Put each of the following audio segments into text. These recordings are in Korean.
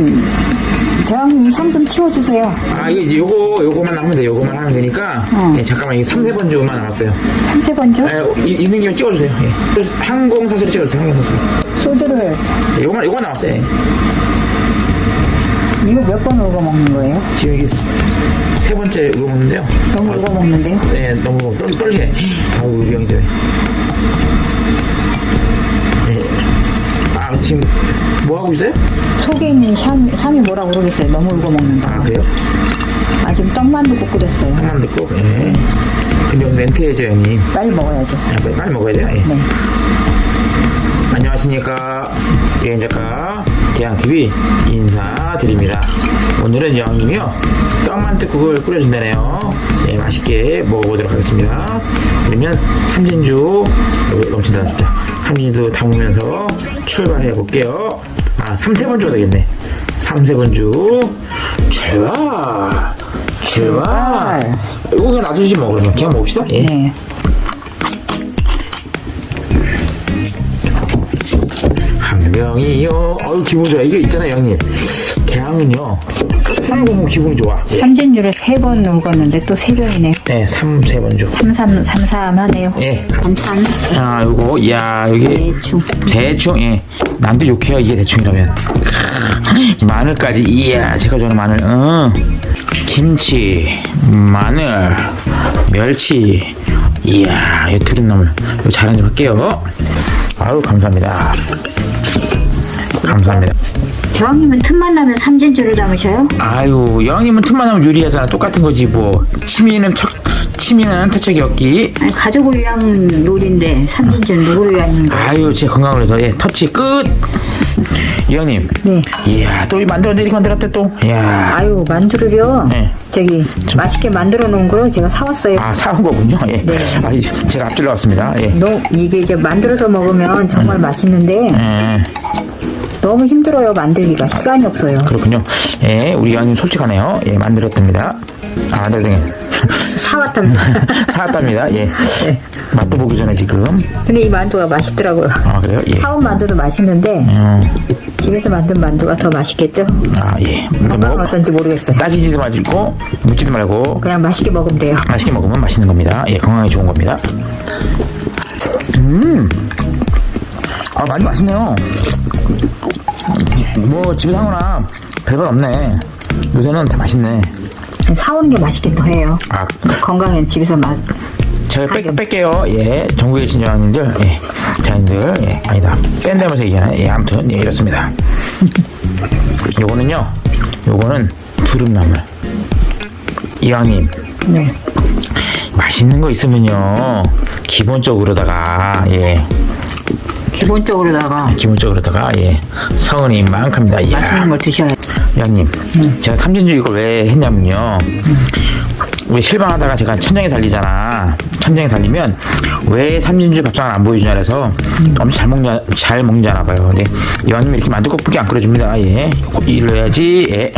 대왕님, 대왕님 상좀 치워주세요. 아 이게 요거 요거만 남으면 돼 요거만 하면 되니까 어. 예, 잠깐만 이게 3, 4번 주만 남았어요 한세 번죠? 예, 이- 있는 김에 찍어주세요 예. 항공사슬 찍어주세요 항공사슬 소주를 예, 요거만 요거만 남았어요 예. 이거 몇번 울고 먹는 거예요? 지금 이게 세 번째 이거 먹는데요 너무 울고 먹는데요? 네 너무 떨, 떨리네 아우 우리 형이 때문에 지금 뭐 하고 있어요? 속에 있는 샴, 샴이 뭐라 모르겠어요. 너무 울고 먹는다. 아 그래요? 아, 지금 떡만두 국 끓였어요. 한만 듣고 예. 근데 오늘 멘트해죠 형님 빨리 먹어야죠. 야, 빨리, 빨리 먹어야 돼요 예. 네. 안녕하십니까 여행 작가 대양TV 인사드립니다 오늘은 여왕님이요. 떡만두국을 끓여준다네요. 예, 맛있게 먹어보도록 하겠습니다. 그러면 삼진주 넘친다 진짜. 삼진주 담으면서 출발해 볼게요. 아 3, 세번 주가 되겠네. 3, 세번 주. 출발! 출발! 이거 그냥 놔두지 뭐 그러면 그냥 먹읍시다. 예. 네. 한 명이요. 어유 기분 좋아. 이게 있잖아요, 형님. 개항은요. 아이고, 뭐 기분이 좋아. 예. 삼진주를 세번 울었는데 또 세 병이네요. 네, 3, 세번 주. 삼삼, 삼삼 하네요. 예. 반찬, 자, 요거, 야, 여기. 대충. 대충, 예. 남들 욕해요, 이게 대충이라면. 크, 마늘까지, 이야, 제가 좋아하는 마늘, 응. 김치, 마늘, 멸치, 이야, 이 두릅나물. 이거 자랑 좀 할게요. 아유, 감사합니다. 감사합니다. 대왕님은 틈만 나면 삼진주를 담으셔요? 아유, 영님은 틈만 하면 요리하잖아. 똑같은 거지, 뭐. 취미는 척, 취미는 터치기 없기. 아니, 가족을 위한 요리인데 삼진주는 누구를 위한 거예요? 아유, 제 건강을 위해서, 예, 터치 끝! 이영님. 네. 이야, 또 이 만들어, 이렇게 만들었대, 또. 이야. 아유, 만두를요. 네. 저기, 맛있게 만들어 놓은 걸 제가 사왔어요. 아, 사온 거군요. 예. 네. 아, 제가 앞질러 왔습니다. 예. 너, 이게 이제 만들어서 먹으면 정말 맛있는데 예, 너무 힘들어요, 만들기가. 시간이 없어요. 그렇군요. 예, 우리 영님 솔직하네요. 예, 만들었답니다. 아, 만들었네. 사왔답니다. 사왔답니다. 예. 네. 맛도 보기 전에 지금. 근데 이 만두가 맛있더라고요. 아, 그래요? 예. 사온 만두도 맛있는데 음, 집에서 만든 만두가 더 맛있겠죠? 아, 예. 근데 건강은 뭐, 어떤지 모르겠어요. 따지지도 말고, 묻지도 말고, 그냥 맛있게 먹으면 돼요. 맛있게 먹으면 맛있는 겁니다. 예, 건강에 좋은 겁니다. 음, 아, 많이 맛있네요. 뭐, 집에 사거나 별건 없네. 요새는 다 맛있네. 사오는 게 맛있긴 더 해요. 아, 건강엔 집에서 맛. 제가 뺄, 뺄게요. 예, 전국에 계신 여왕님들, 예, 자님들, 예, 아니다. 뺀다면서 얘기하네. 예, 아무튼, 예, 이렇습니다. 요거는요, 요거는 두릅나물. 이왕님, 네. 맛있는 거 있으면요, 기본적으로다가, 예, 기본적으로다가 기본적으로다가, 예, 성은이 만큼입니다. 예. 맛있는 걸 드셔야 돼요. 양님, 제가 삼진주 이걸 왜 했냐면요. 우리 실방하다가 제가 천장에 달리잖아. 천장에 달리면 왜 삼진주 밥상을 안 보여주냐 그래서 엄청 잘 먹냐, 잘 먹냐나 봐요. 근데 이왕님이 이렇게 만두국밖에 안 끓여줍니다. 예. 일로 해야지. 예.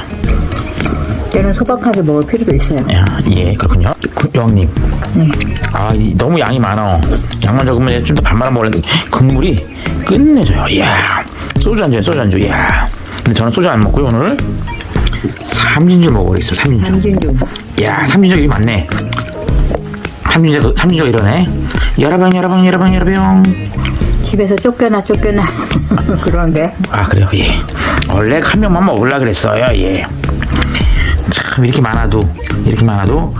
때는 소박하게 먹을 필요도 있어요. 야, 예, 그렇군요. 그, 여왕님. 네. 아, 이- 너무 양이 많아. 양만 적으면 좀 더밥 말아 먹으려는데 국물이 끝내줘요. 이야. 소주 한 잔, 소주 한 잔. 이야. 근데 저는 소주 안 먹고요, 오늘. 삼진주 먹어보겠어, 삼진주. 삼진주. 야, 삼진주 여기 많네. 삼진주, 삼진주 이러네. 여러분, 여러분, 여러분, 여러분. 집에서 쫓겨나 쫓겨나 그런데 아, 그래요, 예. 원래 한 명만 먹으려 그랬어요, 예. 참, 이렇게 많아도, 이렇게 많아도,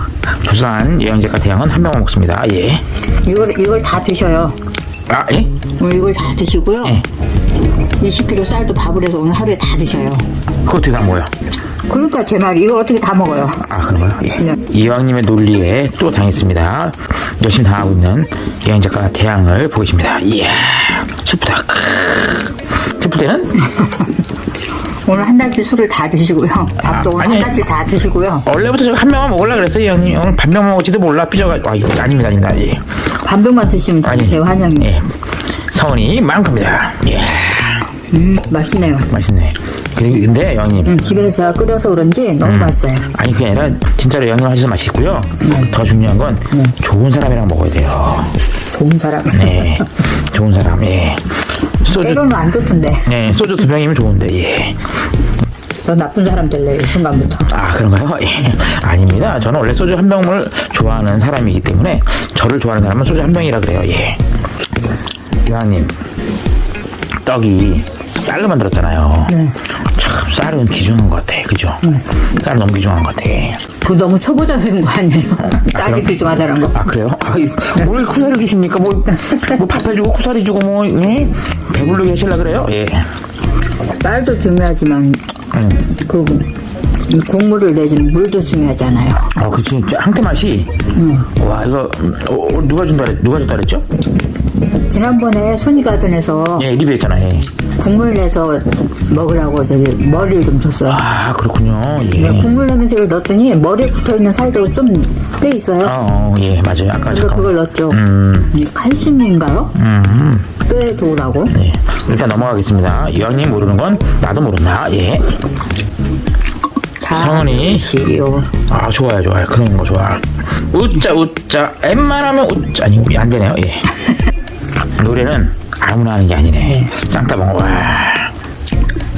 부산 예영제과 대왕은 한 명만 먹습니다, 예. 이걸 이걸 다 드셔요. 아, 예? 어, 이걸 다 드시고요. 예. 20kg 쌀도 밥을 해서 오늘 하루에 다 드셔요. 그거 어떻게 다 먹어요? 그러니까 제 말이 이걸 어떻게 다 먹어요? 아, 그런가요? 예. 네. 이왕님의 논리에 또 당했습니다. 열심히 당하고 있는 예영 작가 대왕을 보고 있습니다. 이야, 슬프다. 크으. 슬플 때는? 오늘 한 달치 술을 다 드시고요. 밥도 오늘 아니. 한 달치 다 드시고요. 원래부터 저한 명만 먹으려 그랬어요, 이왕님. 오늘 반명 먹을지도 몰라, 삐져가지고. 아, 이거 아닙니다, 아닙니다. 예. 반병만 드시면 아니. 되세요, 환영님. 예. 성원이 많습니다. 예. 음, 맛있네요. 맛있네. 그리고, 근데, 영님. 음, 집에서 제가 끓여서 그런지 음. 너무 맛있어요. 아니, 그게 아니라, 진짜로 영님 하셔서 맛있고요. 더 중요한 건, 좋은 사람이랑 먹어야 돼요. 좋은 사람. 네. 좋은 사람, 예. 소주, 때로는 안 좋던데. 네, 소주 두 병이면 좋은데, 예. 저 나쁜 사람 될래 이 순간부터. 아 그런가요? 예. 아닙니다. 저는 원래 소주 한 병을 좋아하는 사람이기 때문에 저를 좋아하는 사람은 소주 한 병이라 그래요. 예. 유아님 떡이 쌀로 만들었잖아요. 네. 참 쌀은 귀중한 것 같아, 그죠? 쌀은 너무 귀중한 것 같아. 그 너무 초보적인 거 아니에요? 딸이 그럼? 귀중하다는 거. 아 그래요? 아, 이- 뭘 쿠사리 주십니까? 뭐, 뭐 밥 해주고 쿠사리 주고 뭐 예? 배부르게 하실라 그래요? 예. 딸도 중요하지만 음. 그 국물을 내주는 물도 중요하잖아요. 아, 그 진짜 항태 맛이. 와 이거 어, 어, 누가 준다 그랬, 누가 줬다 그랬죠? 지난번에 순이가든에서 예, 리뷰했잖아. 예. 국물 내서 먹으라고 저기 머리를 좀 줬어요. 아 그렇군요. 예. 근데 국물 내면서 이걸 넣었더니 머리에 붙어 있는 살도 좀 떼 있어요. 어, 어, 예, 맞아요. 아까 그래서 잠깐. 그걸 넣었죠. 음, 이 칼슘인가요? 음, 뼈에 좋으라고. 예. 일단 넘어가겠습니다. 이왕님 모르는 건 나도 모른다. 예. 다 성은이. 아, 좋아요, 좋아요. 그런 거 좋아. 웃자, 웃자. 웬만하면 웃자. 아니, 안 되네요. 예. 노래는 아무나 하는 게 아니네. 쌍따봉, 와.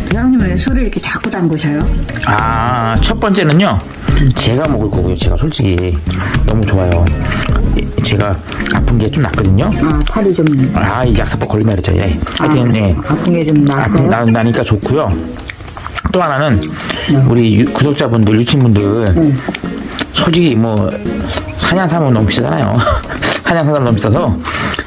부장님 왜 술을 이렇게 자꾸 담그셔요? 아, 첫 번째는요. 제가 먹을 거고요. 제가 솔직히 너무 좋아요. 예, 제가 아픈 게좀 낫거든요. 아 팔이 좀 아, 이 약사법 걸린다 그랬죠. 예. 하여튼, 예. 아픈 게좀 아픈 났어요. 나, 나니까 좋고요. 또 하나는 우리 유- 구독자분들, 유치분들 솔직히 뭐 사냥 사면 너무 비싸잖아요. 사냥 사면 너무 비싸서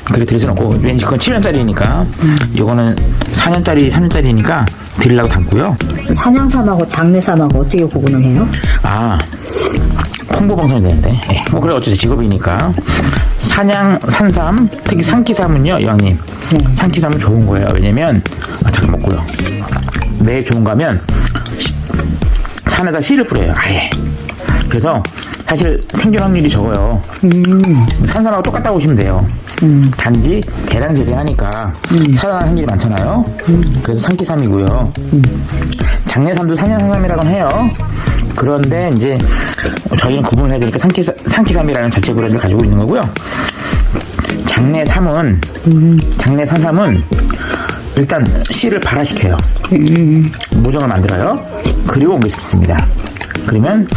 그렇게 드릴 수는 없고 왠지 그건 7년짜리니까. 이거는 4년짜리, 3년짜리니까 드리려고 담고요. 산양삼하고 장내삼하고 어떻게 구분을 해요? 아 홍보 방송이 되는데. 예, 뭐 그래 어쨌든 직업이니까. 사냥 산삼 특히 산기삼은요 여왕님. 네. 산기삼은 좋은 거예요. 왜냐면 아 잠깐 먹고요. 왜 좋은가 하면 시- 산에다 씨를 뿌려요. 아예. 그래서 사실 생존 확률이 적어요. 산삼하고 똑같다고 보시면 돼요. 단지 대량 재배하니까 살아나는 확률이 많잖아요. 그래서 산기삼이고요. 장내삼도 산양삼이라고는 해요. 그런데 이제 저희는 구분을 해야 되니까 산기, 산기삼이라는 자체 브랜드를 가지고 있는 거고요. 장내 삼은 장내 산삼은 일단 씨를 발화시켜요. 무정을 만들어요. 그리고 옮길 수 있습니다. 그러면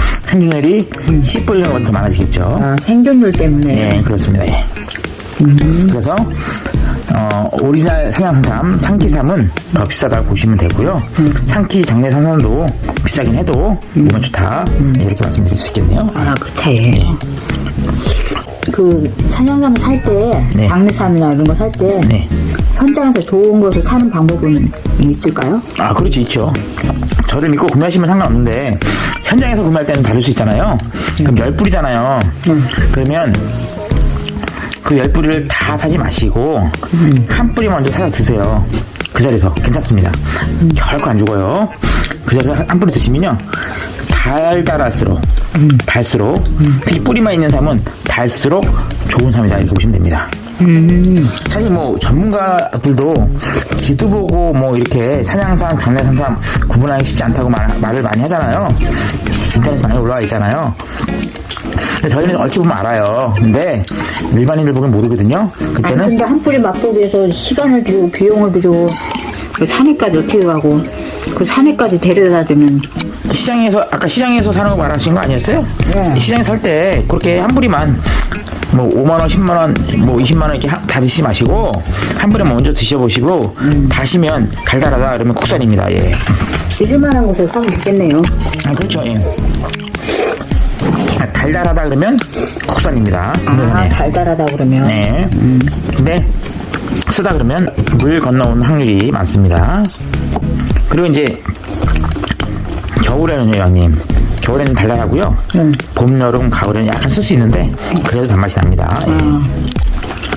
뿌리는 것보다 더 많아지겠죠. 아 생존율 때문에. 네, 그렇습니다. 예. 그래서 어, 오리지널 산양산삼, 상키삼은 더 비싸다고 보시면 되고요. 상키 장내 산삼도 비싸긴 해도 몸에 좋다 네, 이렇게 말씀드릴 수 있겠네요. 아 그 차이에요. 그 산양삼 살 때, 네. 장내삼이나 이런 거 살 때 네. 현장에서 좋은 것을 사는 방법은 있을까요? 아, 그렇지, 있죠. 저를 믿고 구매하시면 상관없는데, 현장에서 구매할 때는 다를 수 있잖아요. 그럼 열 뿌리잖아요. 그러면 그 열 뿌리를 다 사지 마시고, 한 뿌리 먼저 사서 드세요. 그 자리에서. 괜찮습니다. 결코 안 죽어요. 그 자리에서 한- 한 뿌리 드시면요. 달달할수록, 달수록, 특히 뿌리만 있는 삶은 달수록 좋은 삶이다. 이렇게 보시면 됩니다. 사실 뭐 전문가들도 지도 보고 뭐 이렇게 사냥상, 장내산삼 구분하기 쉽지 않다고 말, 말을 많이 하잖아요. 인터넷에 많이 올라와 있잖아요. 근데 저희는 얼추 보면 알아요. 근데 일반인들 보면 모르거든요. 그때는 근데 한 뿌리 맛보기 위해서 시간을 들이고 비용을 들이고 그 산에까지 어떻게 가고 그 산에까지 데려다 주면 시장에서 아까 시장에서 사는 거 말하신 거 아니었어요? 네. 시장에 살때 그렇게 한 뿌리만 뭐 5만 원, 10만 원, 뭐 20만 원 이렇게 하- 다 드시지 마시고 한 뿌리 먼저 드셔보시고 다시면 달달하다 그러면 국산입니다. 예. 잊을만한 곳을 사면 좋겠네요. 아, 그렇죠. 예. 아, 달달하다 그러면 국산입니다. 아 국내산에. 달달하다 그러면 네. 근데 쓰다 그러면 물 건너오는 확률이 많습니다. 그리고 이제 겨울에는요, 형님. 겨울에는 달달하고요. 음. 봄, 여름, 가을에는 약간 쓸 수 있는데 그래도 단맛이 납니다. 예.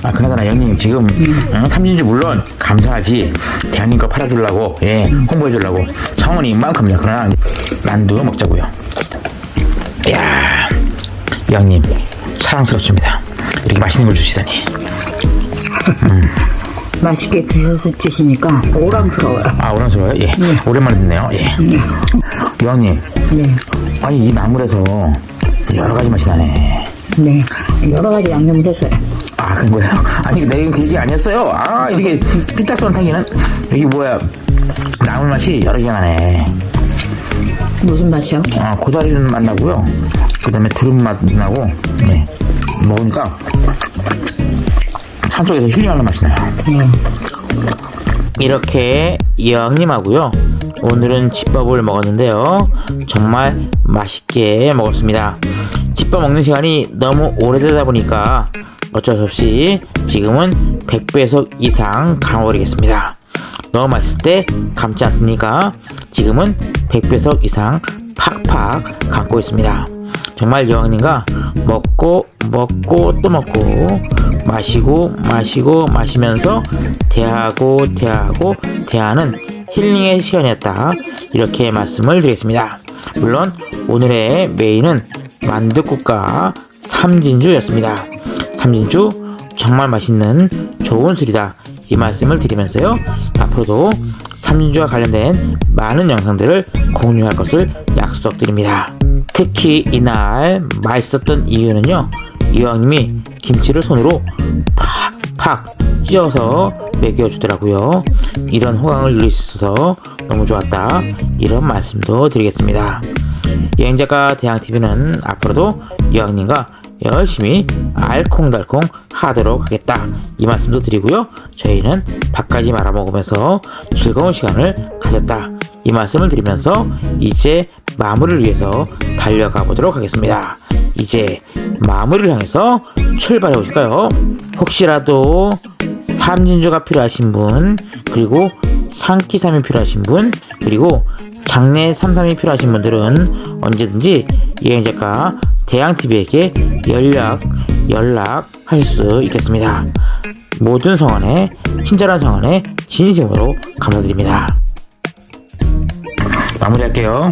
아, 그나저나 형님 지금 어, 삼진주 물론 감사하지. 대한민국 거 팔아주려고 예 홍보해주려고 성원이 이만큼이야 그러나 만두 먹자고요. 이야 형님 사랑스럽습니다. 이렇게 맛있는 걸 주시다니. 맛있게 드셔서 드시니까 오랑스러워요. 아 오랜만에 예. 오랜만에 듣네요. 예 형님 네. 아니 이 나물에서 여러 가지 맛이 나네 네. 여러 가지 양념을 했어요. 아, 그런 거예요? 아니, 내가 그 얘기 아니었어요. 아, 이렇게 삐딱선탕기는, 여기 뭐야, 나물 맛이 여러 개가 나네. 무슨 맛이요? 아, 고다리는 맛 나고요. 그 다음에 두릅 맛 나고, 네. 먹으니까 산속에서 힐링하는 맛이 나요. 네. 이렇게 영님하고요. 오늘은 집밥을 먹었는데요. 정말 맛있게 먹었습니다. 집밥 먹는 시간이 너무 오래되다 보니까 어쩔 수 없이 지금은 100배속 이상 감아버리겠습니다. 너무 맛있을 때 감지 않습니까? 지금은 100배속 이상 팍팍 감고 있습니다. 정말 여왕님과 먹고 먹고 또 먹고 마시고 마시고 마시면서 대하고 대하고 대하는 힐링의 시간이었다. 이렇게 말씀을 드리겠습니다. 물론 오늘의 메인은 만둣국과 삼진주였습니다. 삼진주 정말 맛있는 좋은 술이다. 이 말씀을 드리면서요. 앞으로도 삼진주와 관련된 많은 영상들을 공유할 것을 약속드립니다. 특히 이날 맛있었던 이유는요. 이왕님이 김치를 손으로 팍 팍 찢어서 먹여주더라고요. 이런 호강을 누릴 수 있어서 너무 좋았다. 이런 말씀도 드리겠습니다. 여행작가 대항TV는 앞으로도 이왕님과 열심히 알콩달콩 하도록 하겠다. 이 말씀도 드리고요. 저희는 밥까지 말아먹으면서 즐거운 시간을 가졌다. 이 말씀을 드리면서 이제 마무리를 위해서 달려가 보도록 하겠습니다. 이제 마무리를 향해서 출발해 보실까요? 혹시라도 삼진주가 필요하신 분, 그리고 상키삼이 필요하신 분, 그리고 장내 삼삼이 필요하신 분들은 언제든지 여행작가 대양TV에게 연락, 연락하실 수 있겠습니다. 모든 성원에, 친절한 성원에 진심으로 감사드립니다. 마무리할게요.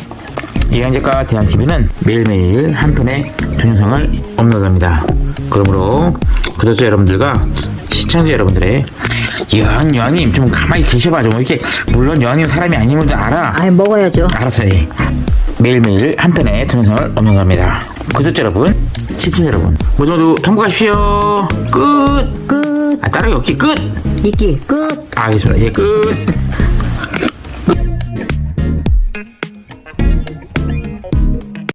여행작가 대한TV는 매일매일 한 편의 동영상을 업로드합니다. 그러므로 구독자 여러분들과 시청자 여러분들의 여왕 여왕님 좀 가만히 계셔봐 좀 이렇게 물론 여왕님 사람이 아님을 줄 알아 아이 먹어야죠. 알았어요 예. 매일매일 한 편의 동영상을 업로드합니다. 구독자 여러분 시청자 여러분 모두 모두 통과하십시오 끝 끝. 아, 따라기 없기 끝 이끼 끝. 알겠습니다 예끝